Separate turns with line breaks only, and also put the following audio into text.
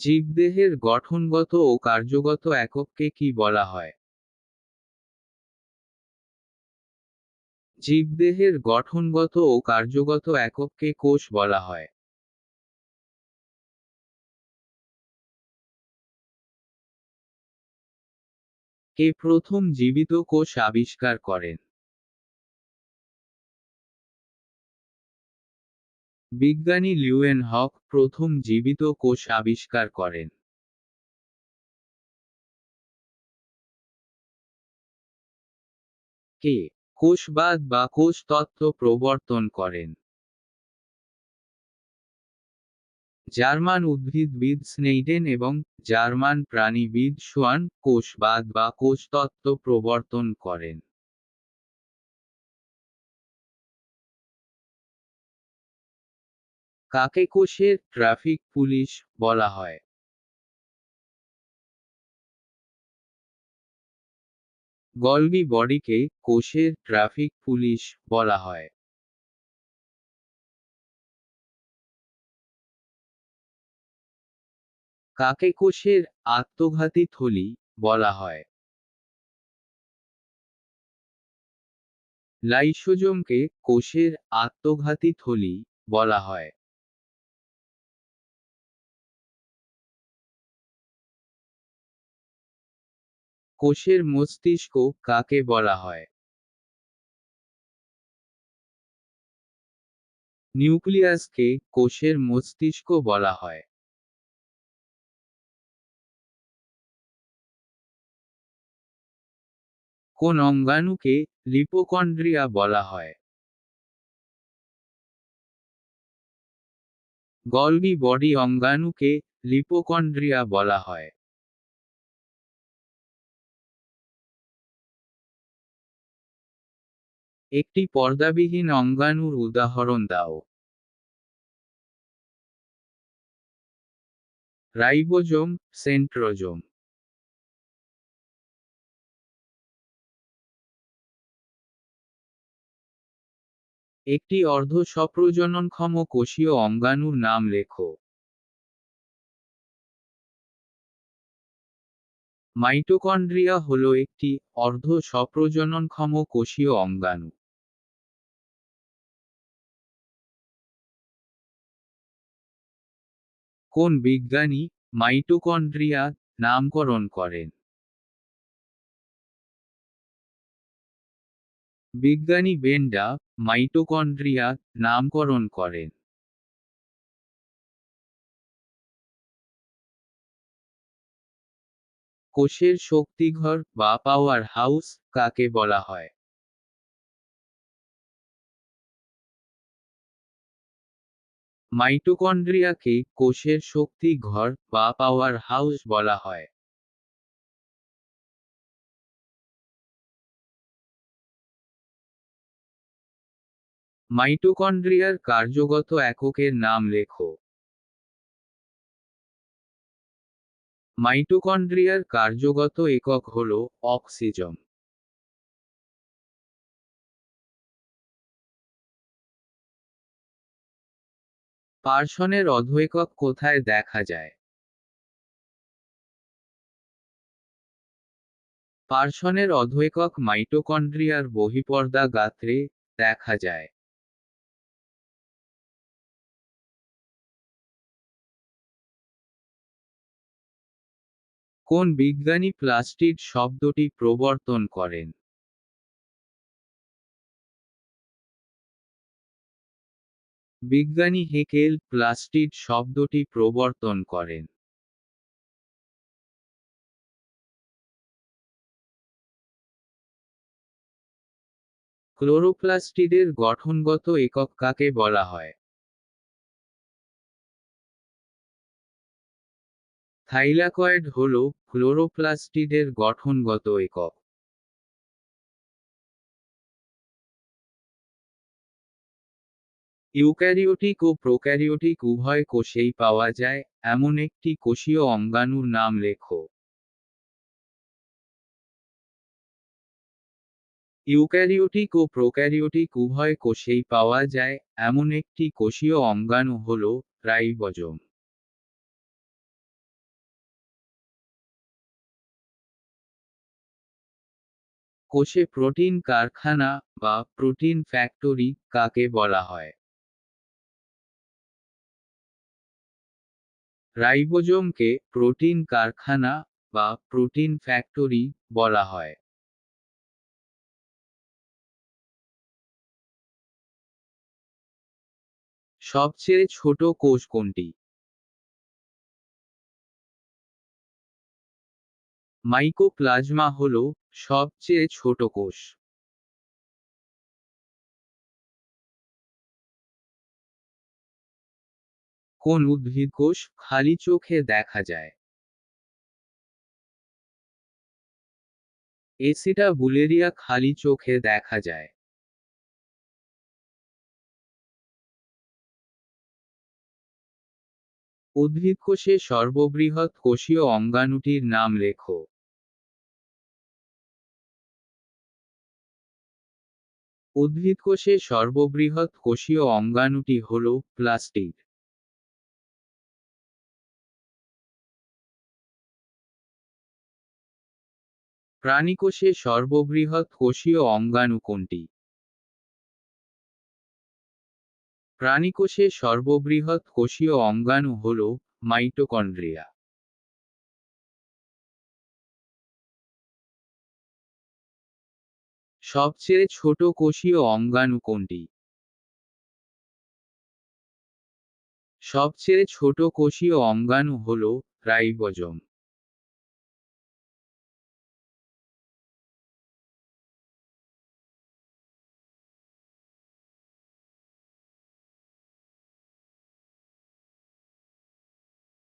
জীবদেহের গঠনগত ও কার্যগত একককে কি বলা হয়? জীবদেহের গঠনগত ও কার্যগত একককে কোষ বলা হয়। কে প্রথম জীবিত কোষ আবিষ্কার করেন? বিজ্ঞানী লিউয়েন হক প্রথম জীবিত কোষ আবিষ্কার করেন। কে? কোষবাদ বা কোষ তত্ত্ব প্রবর্তন করেন। জার্মান উদ্ভিদবিদ স্নেইডেন এবং জার্মান প্রাণীবিদ সোয়ান কোষবাদ বা কোষতত্ত্ব প্রবর্তন করেন। কাকে কোষের ট্রাফিক পুলিশ বলা হয়? গলবি বডিকে কোষের ট্রাফিক পুলিশ বলা হয়। কাকে কোষের আত্মঘাতী থলি বলা হয়? লাইসোজোমকে কোষের আত্মঘাতী থলি বলা হয়। কোষের মস্তিষ্ক কাকে বলা হয়? নিউক্লিয়াসকে কোষের মস্তিষ্ক বলা হয়। কোন অঙ্গাণুকে লিপোকন্ড্রিয়া বলা হয়? গলগি বডি অঙ্গাণুকে লিপোকন্ড্রিয়া বলা হয়। একটি পর্দাবিহীন অঙ্গাণুর উদাহরণ দাও। Ribosome, centrosome. একটি অর্ধ স্বপ্রজননক্ষম কোষীয় অঙ্গাণুর নাম লেখো। মাইটোকন্ড্রিয়া হল একটি অর্ধ স্বপ্রজননক্ষম কোষীয় অঙ্গাণু। কোন বিজ্ঞানী মাইটোকন্ড্রিয়া নামকরণ করেন? বিজ্ঞানী বেন্ডা মাইটোকন্ড্রিয়া নামকরণ করেন। কোষের শক্তিঘর বা পাওয়ার হাউস কাকে বলা হয়? মাইটোকন্ড্রিয়াকে কোষের শক্তি ঘর বা পাওয়ার হাউস বলা হয়। মাইটোকন্ড্রিয়ার কার্যগত এককের নাম লেখো। মাইটোকন্ড্রিয়ার কার্যগত একক হল অক্সিজম পার্সনের অধৈকক কোথায় দেখা যায়? পার্সনের অধৈকক মাইটোকন্ড্রিয়ার বহিপর্দা গাত্রে দেখা যায়। কোন বিজ্ঞানী প্লাস্টিড শব্দটি প্রবর্তন করেন? বিজ্ঞানী হেকেল প্লাস্টিড শব্দটি প্রবর্তন করেন। ক্লোরোপ্লাস্টিডের গঠনগত একক কাকে বলা হয়? থাইলাকয়েড হল ক্লোরোপ্লাস্টিডের গঠনগত একক। ইউক্যারিওটিক ও প্রোক্যারিওটিক উভয় কোষেই পাওয়া যায়, এমন একটি কোষীয় অঙ্গাণুর নাম লেখো ইউক্যারিওটিক ও প্রোক্যারিওটিক উভয় কোষেই পাওয়া যায়, এমন একটি কোষীয় অঙ্গাণু হল রাইবজম। কোষে প্রোটিন কারখানা বা প্রোটিন ফ্যাক্টরি কাকে বলা হয়? রাইবোজোমকে প্রোটিন কারখানা বা প্রোটিন ফ্যাক্টরি বলা হয়। সবচেয়ে ছোট কোষ কোনটি? মাইকোপ্লাজমা হল সবচেয়ে ছোট কোষ। কোন উদ্ভিদ কোষ খালি চোখে দেখা যায়? এসিটা বুলেরিয়া খালি চোখে দেখা যায়। উদ্ভিদ কোষে সর্ববৃহৎ কোষীয় অঙ্গাণুটির নাম লেখো। উদ্ভিদ কোষে সর্ববৃহৎ কোষীয় অঙ্গাণুটি হল প্লাস্টিড। প্রাণীকোষে সর্ববৃহৎ কোষীয় অঙ্গাণু কোনটি? প্রাণীকোষে সর্ববৃহৎ কোষীয় অঙ্গাণু হল মাইটোকন্ড্রিয়া। সবচেয়ে ছোট কোষীয় অঙ্গাণু কোনটি? সবচেয়ে ছোট কোষীয় অঙ্গাণু হল রাইবোজোম।